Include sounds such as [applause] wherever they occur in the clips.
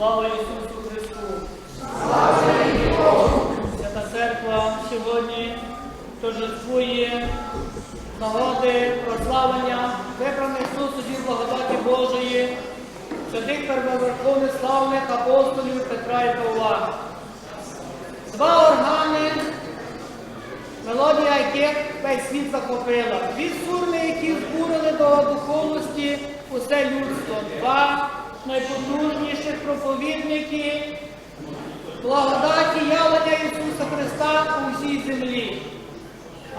Слава Ісусу Христу! Слава Свята Церква сьогодні торжествує нагоди прославлення вибраних суддів благодаті Божої, святих первоверховних славних апостолів Петра і Павла. Два органи Мелодія, яких весь світ захопила. Дві сурми, які збурили до духовності усе людство. Два найпотужніших проповідники благодаті явлення Ісуса Христа у всій землі.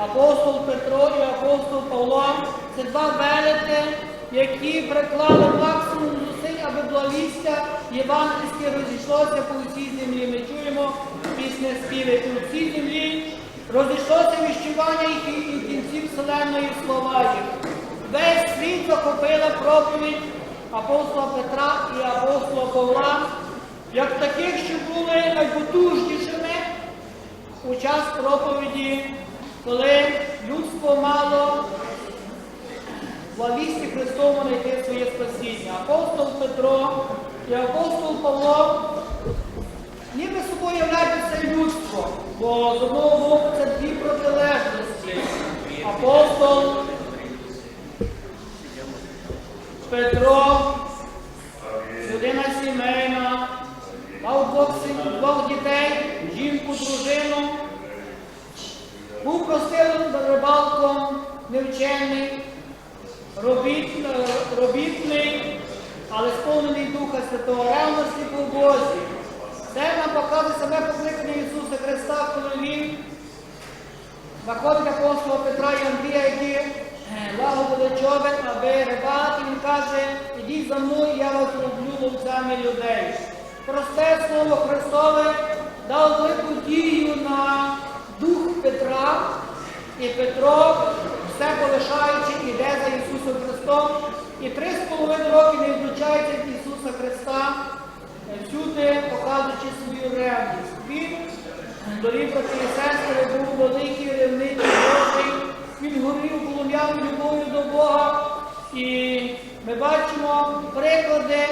Апостол Петро і апостол Павло це два велети, які приклали максимум зусиль, аби благовістя євангельське розійшлося по всій землі. Ми чуємо пісня співи по всій землі. Розійшлося віщування їх і і кінців вселенної слова їх. Весь світ захопила проповідь апостола Петра і апостола Павла, як таких, що були найпотужнішими у час проповіді, коли людство мало благовісті Христову знайти своє спасіння. Апостол Петро і апостол Павло ніби собою являють людство, бо з одного боку це дві протилежності. Апостол Петро, людина сімейна, мав двох, син- двох дітей, жінку, дружину, був простим рибалком, невчений, робіт, робітний, але сповнений Духа Святого, ревності по Бозі. Це нам показує саме покликання Ісуса Христа, коли Він знаходить апостола Петра і Андрія, які е, лагодили човен, аби рибати. Він каже, ідіть за мною, я вас роблю ловцями людей. Просте слово Христове дав велику дію на дух Петра, і Петро, все полишаючи, іде за Ісусом Христом. І три з половиною роки не відлучається від Ісуса Христа, е, всюди показуючи свою ревність. Він, дорогі брати і сестри, був великий ревнитель Божий, він горів полум'яною любов'ю до Бога. І ми бачимо приклади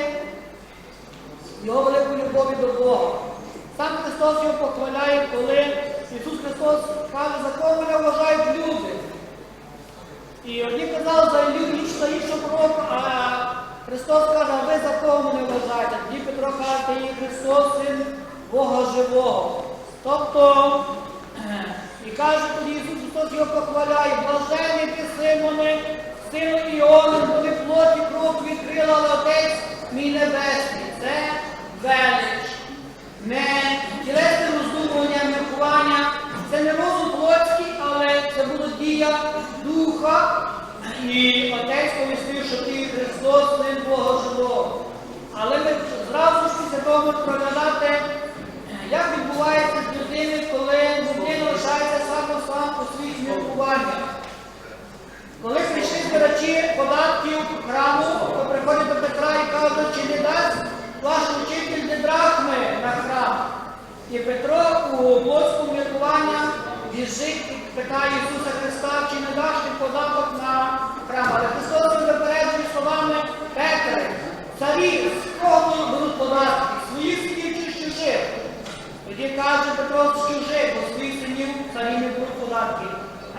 його великої любові до Бога. Сам Христос його похваляє, коли Ісус Христос каже, за кого мене вважають люди. І одні казали за інші за іншого пророка, а Христос каже, ви за кого мене вважаєте? Тоді Петро каже, є Христос, син Бога живого. Тобто, [clears throat] і каже тоді Ісус Христос його похваляє, блажений ти Симоне, сину Іони, бо не плоті кров відкрила, але Отець мій небесний. Це велич. Не тілесне роздумування, міркування, це не розум плотський, але це буде дія Духа. І Отець повістив, що ти Христос, Син Бога живого. Але ми зразу ж після того проглядати, як відбувається з людини, коли людина лишається сам сам у своїх міркуваннях. Коли прийшли збирачі податків храму, то приходять до Петра і кажуть, чи не дасть ваш учитель не драхми на храм. І Петро у плотському міркуванні біжить і питає Ісуса Христа, чи не даш ти податок на храм. Але Христос їм запереджує словами Петре, царі, з кого беруть податки? Своїх синів чи чужих? Тоді каже Петро з чужих, бо своїх синів царі не беруть податки.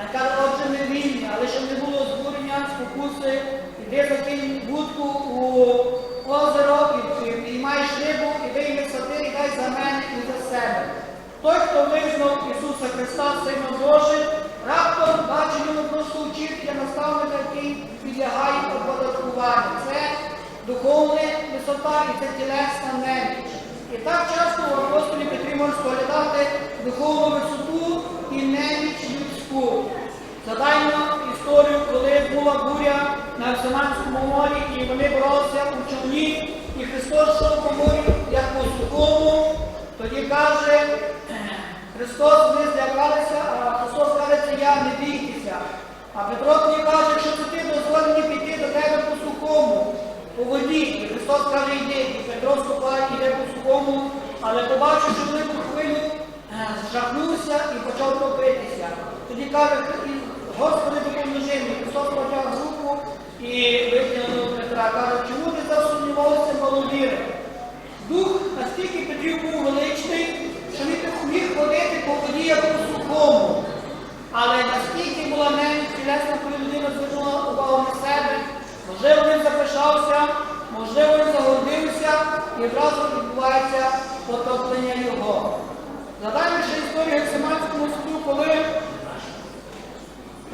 А каже, отже, не вільні, але щоб не було збурення, спокуси, іди закинь будку у озеро і, і, і маєш рибу, і вийми сади, і дай за мене і за себе. Той, хто визнав Ісуса Христа, Сина Божий, раптом бачить йому просто учителя, наставника, який підлягає оподаткуванню. Це духовна висота і це тілесна неміч. І так часто у апостолі Петрі можна споглядати духовну висоту і неміч людську. Згадаймо історію, коли була буря на Всеманському морі, і вони боролися у човні, і Христос йшов по морі, як по сухому, тоді каже, Христос, ми злякалися, а Христос каже, я, не бійтеся. А Петро тоді каже, що це ти дозволь піти до тебе по сухому, по воді. І Христос каже, йди. Петро ступає, йде по сухому, але побачив, що велику хвилю, зжахнувся і почав топитися. Тоді каже, Господи, допоможи мені. Христос потяг руку і витягнув Петра. Каже, чому ти засумнівався маловіри? Дух настільки Петрів був величний, що він міг ходити по воді як сухому. Але наскільки була немість тілесна, коли людина звернула увагу на себе, можливо, він запишався, можливо, він загордився, і одразу відбувається потоплення його. Згадаємо ще історію Гексиманському суду, коли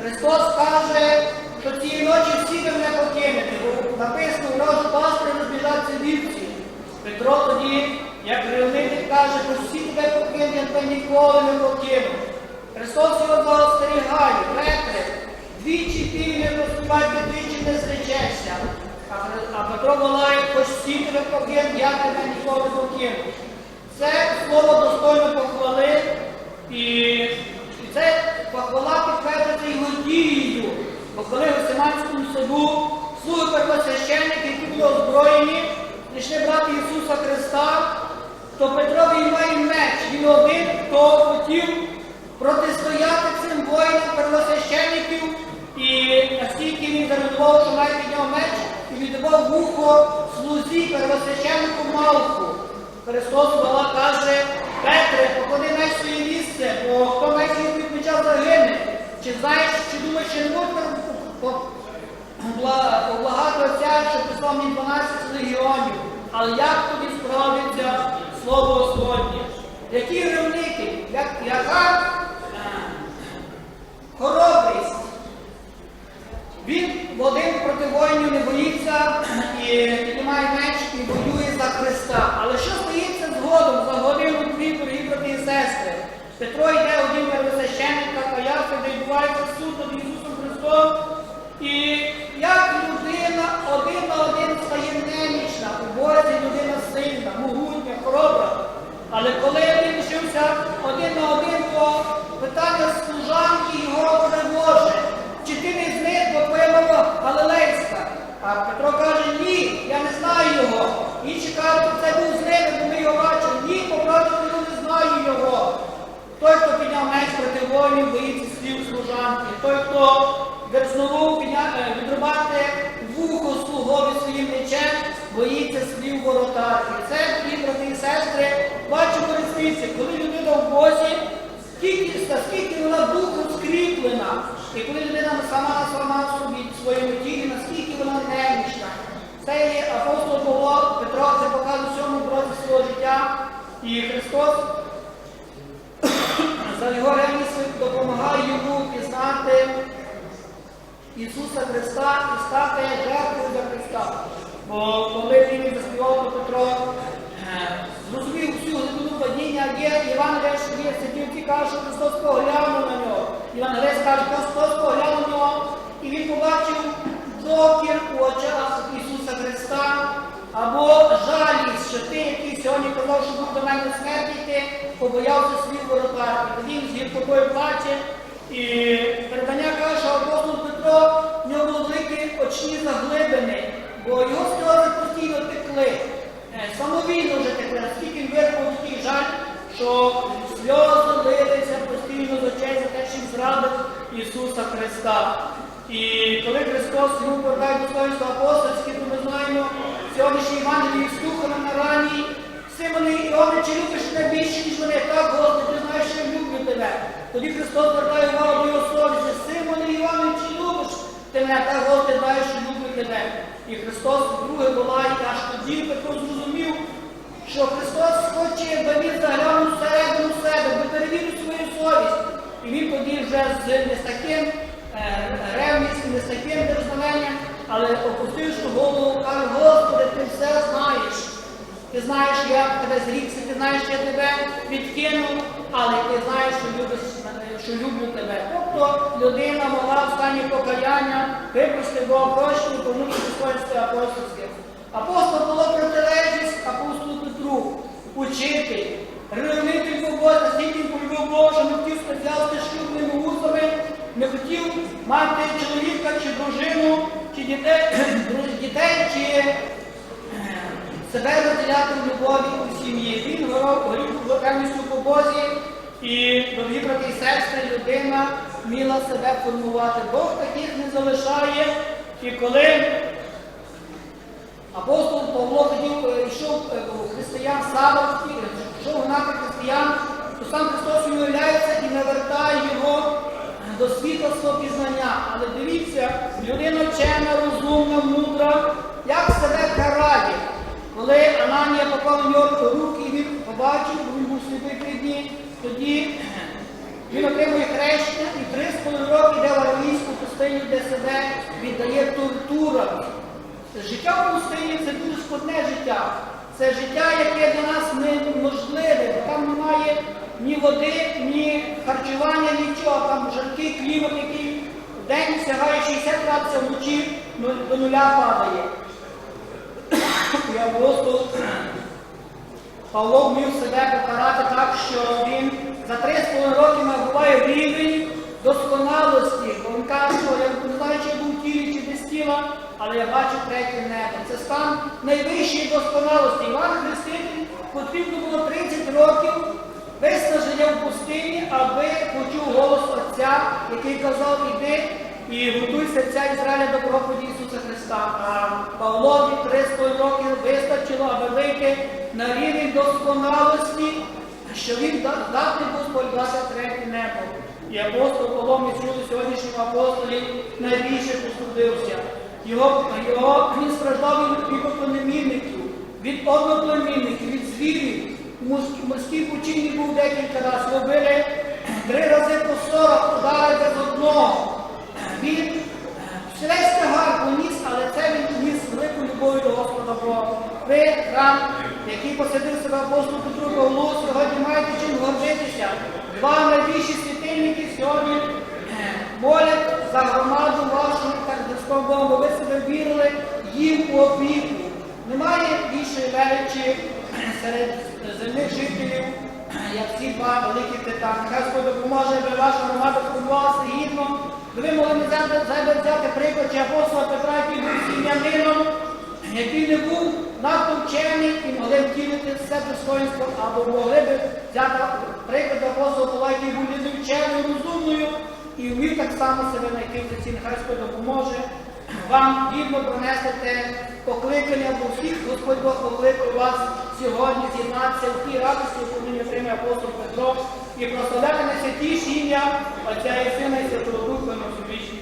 Христос каже, що цієї ночі всі ви мене покинете, написано, вражу пастри розбіжаться вівці. Петро тоді, як ревнитель, каже, всі тебе покинуть, тебе ніколи не покину. Христос його застерігає, Петре, двічі ти не розпівай, двічі не зречешся. А Петро волає, хоч всі тебе покинуть, я тебе ніколи не покину. Це слово достойно похвали, і, це похвала підтверджується його дією. Бо коли в Семанському саду слуги первосвященники, які були озброєні, прийшли брати Ісуса Христа, то Петро виймає меч. Він один, хто хотів протистояти цим воїнам первосвященників, і наскільки він зарядував, що має підняв меч і віддавав вухо слузі первосвященнику Малку. Христос Бога каже, Петре, поклади меч своє місце, бо хто меч від меча загине. Чи знаєш, чи думаєш, чи не можна облагати Отця, що прислав мені 12 легіонів. Але як тобі справиться слово Господнє? Які ревники, як, яка е, хоробрість? Він один проти воїнів не боїться і піднімає меч і воює за Христа. Але що стається згодом за годину дві, дорогі брати і сестри? Петро йде один первосвященника, Каяфи, де відбувається суд над Ісусом Христом. І як людина один на один стає немічна, у Бозі людина сильна, могутня, хоробра. Але коли він лишився один на один, то питання служанки його тривожить. Чи ти не з них, бо твоя мама Галилейська? А Петро каже, ні, я не знаю його. Інші кажуть, це був з ними, бо ми його бачили. Ні, побратиму, не знаю його. Той, хто підняв меч проти воїнів, боїться слів служанки. Той, хто дерзнував відрубати вухо боїться слів воротарки. Це, дорогі брати і сестри, бачимо різниці, коли людина в Бозі, скільки, скільки вона духом скріплена, і коли людина сама сама собі в своєму тілі, наскільки вона немічна. Це є апостол Павло, Петро, це показує в цьому році свого життя. І Христос [coughs] за його ревність допомагає йому пізнати Ісуса Христа і стати. Бо коли він заспівав, Петро е, зрозумів всю глибину падіння, є Іван Греш, є сидівці, каже, що Христос поглянув на нього. Іван Греш каже, Христос поглянув на нього, і він побачив докір у очах Ісуса Христа, або жалість, що ти, який сьогодні казав, що був до мене смерті йти, побоявся слів воротарки. Тоді він з гіркотою плаче, і передання каже, що апостол Петро, в нього були великі очні заглибини, бо його сльози постійно текли. Е, Самовільно вже текли, наскільки він вирвав такий жаль, що сльози лилися постійно з очей за те, що він зрадив Ісуса Христа. І коли Христос йому повертає достоинство апостольське, то ми знаємо сьогоднішній Івангелії Стухана на ранній, Симоне Іоне, чи любиш мене більше, ніж мене? Так, Господи, ти знаєш, що я люблю тебе. Тоді Христос звертає увагу до його совісті. Симоне Іоне, чи любиш ти мене? Так, Господи, знаєш, що люблю тебе. І Христос вдруге волає, аж тоді Петро зрозумів, що Христос хоче, аби він заглянув всередину себе, би перевірив свою совість. І він тоді вже з не з таким е, ревністю, не з таким дерзновенням, але опустивши голову, каже, Господи, ти все знаєш. Ти знаєш, я тебе зрікся, ти знаєш, я тебе відкинув, але ти знаєш, що любиш що люблю тебе. Тобто людина могла в стані покаяння випрости Бога прощення, повернути достоинство апостольське. Апостол було протилежність апостолу Петру, учитель, ревнитель Бога, стільки полюбив Бога, що не хотів спеціалити шлюбними вузами, не хотів мати чоловіка чи дружину, чи дітей, дітей чи себе розділяти в любові у сім'ї. Він горів певністю по Бозі, і, дорогі брати і сестри, людина вміла себе формувати. Бог таких не залишає, І коли апостол Павло хотів, е, йшов е, християн Савовський, йшов гнати християн, то сам Христос виявляється і навертає його до світла свого пізнання. Але дивіться, людина вчена, розумна, мудра, як себе карає. Коли Ананія попав в нього руки, і він побачив, він був сліпий тоді він отримує хрещення і три з половиною роки йде в аравійську пустиню, де себе віддає тортурам. Життя в пустині це дуже складне життя. Це життя, яке для нас неможливе, бо там немає ні води, ні харчування, нічого. Там жаркий клімат, який в день сягає 60 градусів, вночі до нуля падає. І апостол Павло вмів себе покарати так, що він за три з половиною роки набуває рівень досконалості. Він каже, що я не знаю, чи був тілі, чи без тіла, але я бачу третє небо. Це стан найвищої досконалості. Іван Хреститель потрібно було 30 років виснаження в пустині, аби почув голос Отця, який казав, іди і готуй серця Ізраїля до проповіді Ісуса Христа. А Павлові 300 років вистачило, аби вийти на рівень досконалості, що він да- здатний був сподіватися третє небо. І апостол Павло, ми чули сьогоднішньому апостолі, найбільше поступився. Його, його, він страждав від, одноплемінників, від одноплемінників, від звірів. Морській- морській був декілька разів. Його били три рази по 40 удари без одного. Він весь тягар поніс, але це він ніс з великою до Господа Бога. Ви, храм, який посадив себе апостол Петру Павлу, сьогодні маєте чим гордитися. Два найбільші світильники сьогодні е, молять за громаду вашу, так Христом Богом, бо ви себе вірили їм у опіку. Немає більшої величі серед земних жителів, як ці два великі титани. Хай Господь допоможе, аби ваша громада сподівалася гідно. Ви могли взяти, приклад апостола Петра, який був сім'янином, який не був надто вчений і могли втілити все достоинство, або могли б взяти приклад апостола Павла, який був невченою, розумною, і вмів так само себе знайти в. Нехай Господь допоможе вам гідно пронести те покликання, бо всіх Господь Бог покликав вас сьогодні з'єднатися в тій радості, яку мені отримує апостол Петро, і прославляти ті святіше ім'я Отця і Сина і Святого Духа на всю вічність.